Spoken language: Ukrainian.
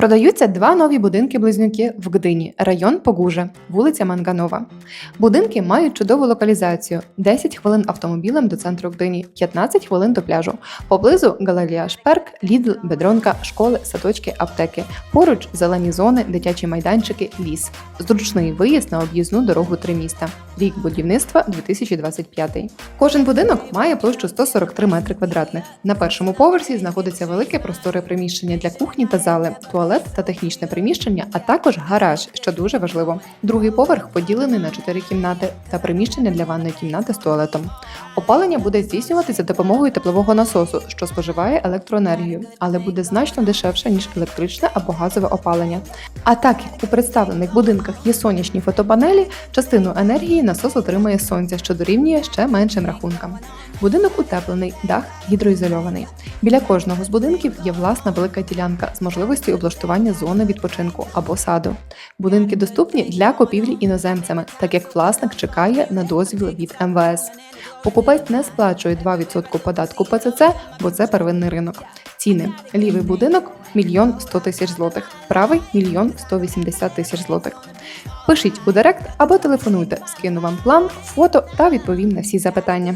Продаються два нові будинки-близнюки в Гдині, район Погужа, вулиця Манганова. Будинки мають чудову локалізацію: 10 хвилин автомобілем до центру Гдині, 15 хвилин до пляжу. Поблизу галерія Шперк, Лідл, Бедронка, школи, садочки, аптеки. Поруч зелені зони, дитячі майданчики, ліс. Зручний виїзд на об'їзну дорогу три міста. Рік будівництва 2025. Кожен будинок має площу 143 метри квадратних. На першому поверсі знаходиться велике просторе приміщення для кухні та зали, туалет та технічне приміщення, а також гараж, що дуже важливо. Другий поверх поділений на чотири кімнати та приміщення для ванної кімнати з туалетом. Опалення буде здійснюватися за допомогою теплового насосу, що споживає електроенергію, але буде значно дешевше ніж електричне або газове опалення. А так як у представлених будинках є сонячні фотопанелі, частину енергії насос отримує сонця, що дорівнює ще меншим рахункам. Будинок утеплений, дах гідроізольований. Біля кожного з будинків є власна велика ділянка з можливістю облаштування зони відпочинку або саду. Будинки доступні для купівлі іноземцями, так як власник чекає на дозвіл від МВС. Покупець не сплачує 2% податку ПЦЦ, бо це первинний ринок. Ціни: лівий будинок мільйон 100 тисяч злотих, правий мільйон 180 тисяч злотих. Пишіть у директ або телефонуйте, скину вам план, фото та відповім на всі запитання.